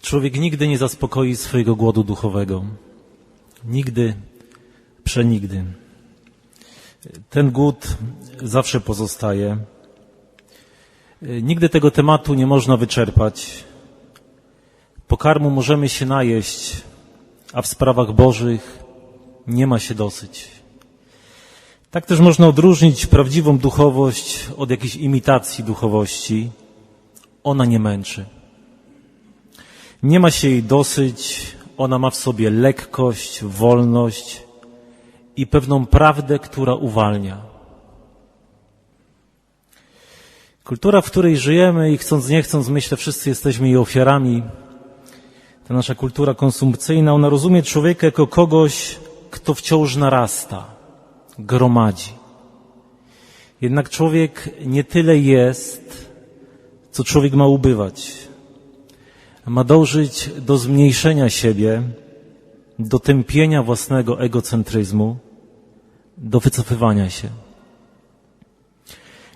Człowiek nigdy nie zaspokoi swojego głodu duchowego. Nigdy, przenigdy. Ten głód zawsze pozostaje. Nigdy tego tematu nie można wyczerpać. Pokarmu możemy się najeść, a w sprawach Bożych nie ma się dosyć. Tak też można odróżnić prawdziwą duchowość od jakiejś imitacji duchowości. Ona nie męczy. Nie ma się jej dosyć, ona ma w sobie lekkość, wolność i pewną prawdę, która uwalnia. Kultura, w której żyjemy i chcąc nie chcąc, myślę, wszyscy jesteśmy jej ofiarami. Ta nasza kultura konsumpcyjna, ona rozumie człowieka jako kogoś, kto wciąż narasta, gromadzi. Jednak człowiek nie tyle jest, co człowiek ma ubywać. Ma dążyć do zmniejszenia siebie, do tępienia własnego egocentryzmu, do wycofywania się.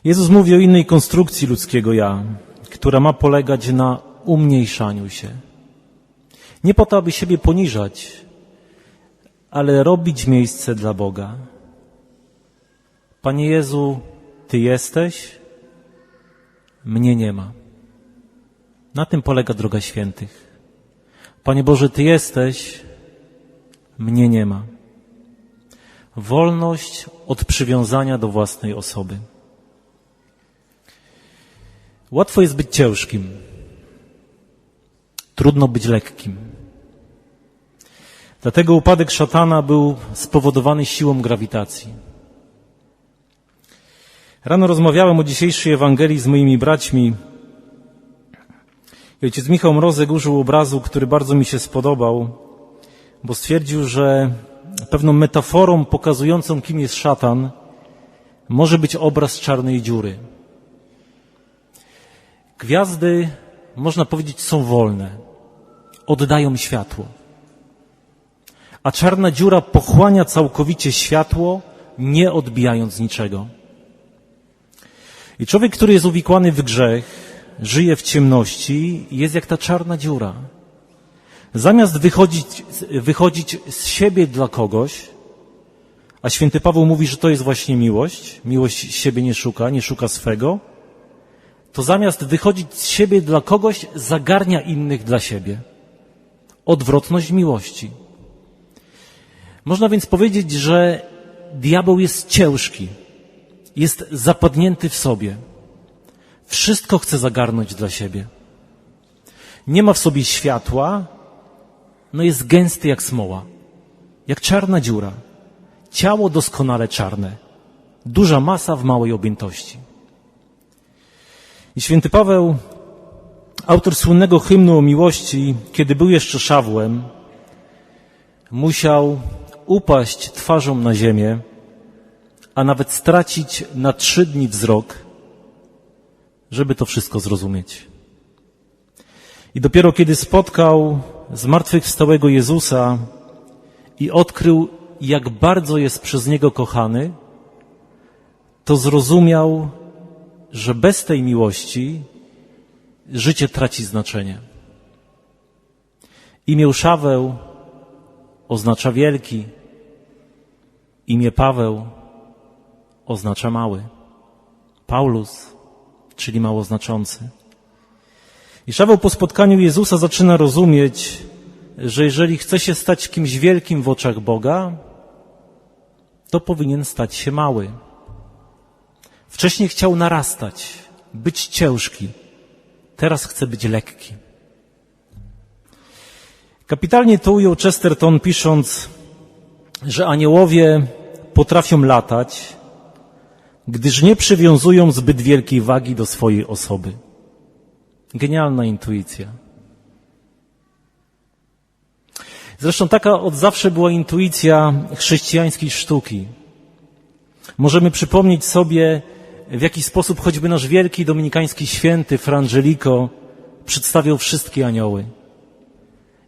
Jezus mówi o innej konstrukcji ludzkiego ja, która ma polegać na umniejszaniu się. Nie po to, aby siebie poniżać, ale robić miejsce dla Boga. Panie Jezu, Ty jesteś, mnie nie ma. Na tym polega droga świętych. Panie Boże, Ty jesteś, mnie nie ma. Wolność od przywiązania do własnej osoby. Łatwo jest być ciężkim. Trudno być lekkim. Dlatego upadek szatana był spowodowany siłą grawitacji. Rano rozmawiałem o dzisiejszej Ewangelii z moimi braćmi. Ojciec Michał Mrozek użył obrazu, który bardzo mi się spodobał, bo stwierdził, że pewną metaforą pokazującą, kim jest szatan, może być obraz czarnej dziury. Gwiazdy, można powiedzieć, są wolne, oddają światło. A czarna dziura pochłania całkowicie światło, nie odbijając niczego. I człowiek, który jest uwikłany w grzech, żyje w ciemności, jest jak ta czarna dziura. Zamiast wychodzić, wychodzić z siebie dla kogoś, a święty Paweł mówi, że to jest właśnie miłość, miłość siebie nie szuka, nie szuka swego, to zamiast wychodzić z siebie dla kogoś, zagarnia innych dla siebie. Odwrotność miłości. Można więc powiedzieć, że diabeł jest ciężki, jest zapadnięty w sobie. Wszystko chce zagarnąć dla siebie. Nie ma w sobie światła, no jest gęsty jak smoła, jak czarna dziura. Ciało doskonale czarne, duża masa w małej objętości. I święty Paweł, autor słynnego hymnu o miłości, kiedy był jeszcze szawłem, musiał upaść twarzą na ziemię, a nawet stracić na trzy dni wzrok, żeby to wszystko zrozumieć. I dopiero kiedy spotkał zmartwychwstałego Jezusa i odkrył, jak bardzo jest przez Niego kochany, to zrozumiał, że bez tej miłości życie traci znaczenie. Imię Szaweł oznacza wielki, imię Paweł oznacza mały. Paulus, czyli mało znaczący. I Szaweł po spotkaniu Jezusa zaczyna rozumieć, że jeżeli chce się stać kimś wielkim w oczach Boga, to powinien stać się mały. Wcześniej chciał narastać, być ciężki. Teraz chce być lekki. Kapitalnie to ujął Chesterton, pisząc, że aniołowie potrafią latać, gdyż nie przywiązują zbyt wielkiej wagi do swojej osoby. Genialna intuicja. Zresztą taka od zawsze była intuicja chrześcijańskiej sztuki. Możemy przypomnieć sobie, w jaki sposób choćby nasz wielki dominikański święty Frangelico przedstawiał wszystkie anioły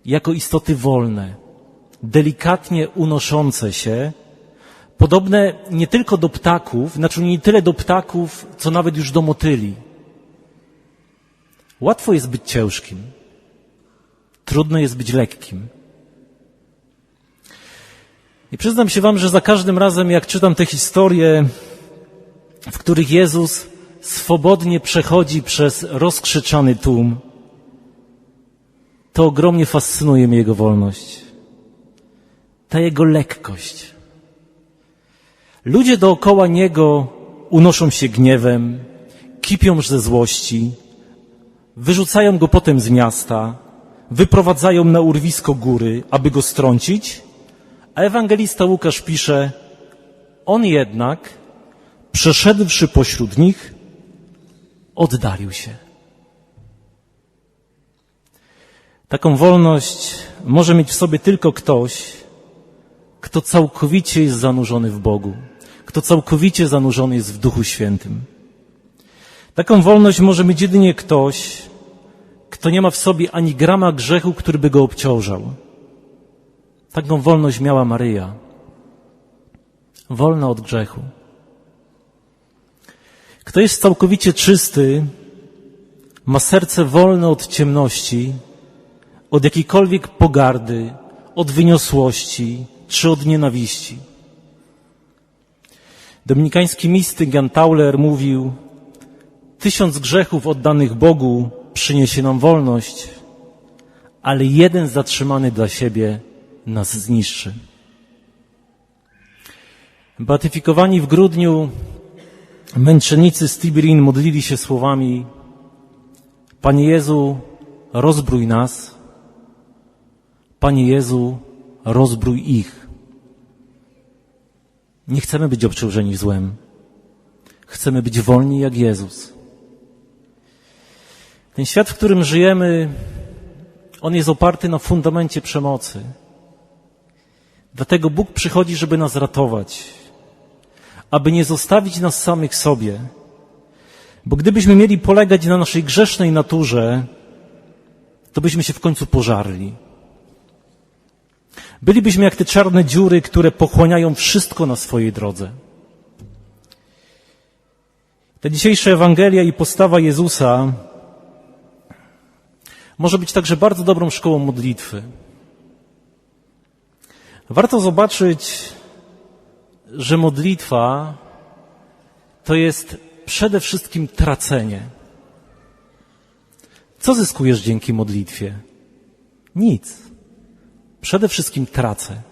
jako istoty wolne, delikatnie unoszące się, podobne nie tylko do ptaków, znaczy nie tyle do ptaków, co nawet już do motyli. Łatwo jest być ciężkim. Trudno jest być lekkim. I przyznam się Wam, że za każdym razem, jak czytam te historie, w których Jezus swobodnie przechodzi przez rozkrzyczany tłum, to ogromnie fascynuje mnie Jego wolność. Ta Jego lekkość. Ludzie dookoła Niego unoszą się gniewem, kipią ze złości, wyrzucają Go potem z miasta, wyprowadzają na urwisko góry, aby Go strącić, a ewangelista Łukasz pisze, On jednak, przeszedłszy pośród nich, oddalił się. Taką wolność może mieć w sobie tylko ktoś, kto całkowicie jest zanurzony w Bogu, kto całkowicie zanurzony jest w Duchu Świętym. Taką wolność może mieć jedynie ktoś, kto nie ma w sobie ani grama grzechu, który by go obciążał. Taką wolność miała Maryja. Wolna od grzechu. Kto jest całkowicie czysty, ma serce wolne od ciemności, od jakiejkolwiek pogardy, od wyniosłości czy od nienawiści. Dominikański mistyk Jan Tauler mówił, tysiąc grzechów oddanych Bogu przyniesie nam wolność, ale jeden zatrzymany dla siebie nas zniszczy. Beatyfikowani w grudniu męczennicy z Tibirin modlili się słowami Panie Jezu, rozbrój nas. Panie Jezu, rozbrój ich. Nie chcemy być obciążeni złem. Chcemy być wolni jak Jezus. Ten świat, w którym żyjemy, on jest oparty na fundamencie przemocy. Dlatego Bóg przychodzi, żeby nas ratować, aby nie zostawić nas samych sobie. Bo gdybyśmy mieli polegać na naszej grzesznej naturze, to byśmy się w końcu pożarli. Bylibyśmy jak te czarne dziury, które pochłaniają wszystko na swojej drodze. Ta dzisiejsza Ewangelia i postawa Jezusa może być także bardzo dobrą szkołą modlitwy. Warto zobaczyć, że modlitwa to jest przede wszystkim tracenie. Co zyskujesz dzięki modlitwie? Nic. Przede wszystkim tracę.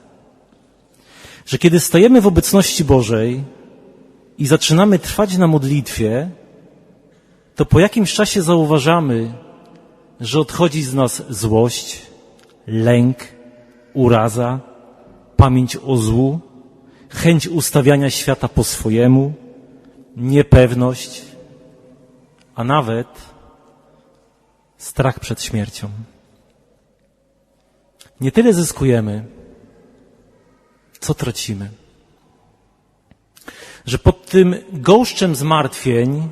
Że kiedy stajemy w obecności Bożej i zaczynamy trwać na modlitwie, to po jakimś czasie zauważamy, że odchodzi z nas złość, lęk, uraza, pamięć o złu, chęć ustawiania świata po swojemu, niepewność, a nawet strach przed śmiercią. Nie tyle zyskujemy, co tracimy. Że pod tym gąszczem zmartwień,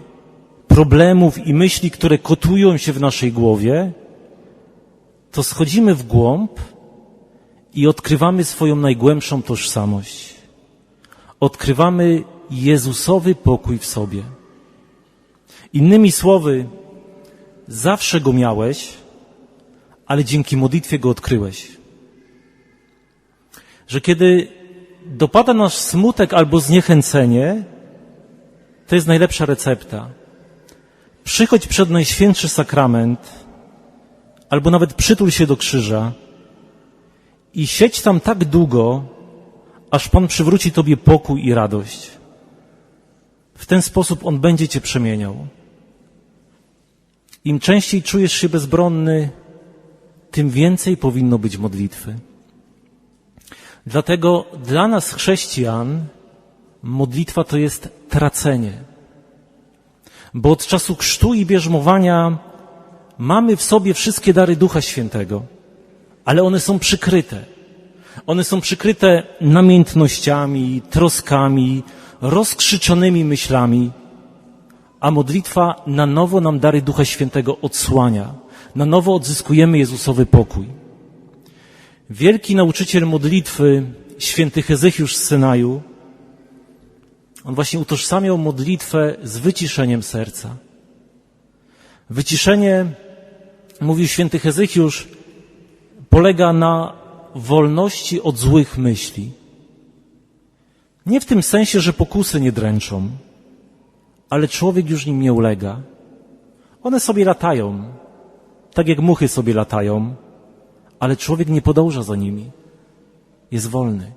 problemów i myśli, które kotują się w naszej głowie, to schodzimy w głąb i odkrywamy swoją najgłębszą tożsamość. Odkrywamy Jezusowy pokój w sobie. Innymi słowy, zawsze go miałeś, ale dzięki modlitwie go odkryłeś. Że kiedy dopada nas smutek albo zniechęcenie, to jest najlepsza recepta. Przychodź przed Najświętszy Sakrament, albo nawet przytul się do krzyża i siedź tam tak długo, aż Pan przywróci Tobie pokój i radość. W ten sposób On będzie Cię przemieniał. Im częściej czujesz się bezbronny, tym więcej powinno być modlitwy. Dlatego dla nas, chrześcijan, modlitwa to jest tracenie. Bo od czasu chrztu i bierzmowania mamy w sobie wszystkie dary Ducha Świętego, ale one są przykryte. One są przykryte namiętnościami, troskami, rozkrzyczonymi myślami, a modlitwa na nowo nam dary Ducha Świętego odsłania. Na nowo odzyskujemy Jezusowy pokój. Wielki nauczyciel modlitwy, święty Hezychiusz z Synaju, on właśnie utożsamiał modlitwę z wyciszeniem serca. Wyciszenie, mówił święty Hezychiusz, polega na wolności od złych myśli. Nie w tym sensie, że pokusy nie dręczą, ale człowiek już nim nie ulega. One sobie latają, tak jak muchy sobie latają, ale człowiek nie podąża za nimi. Jest wolny.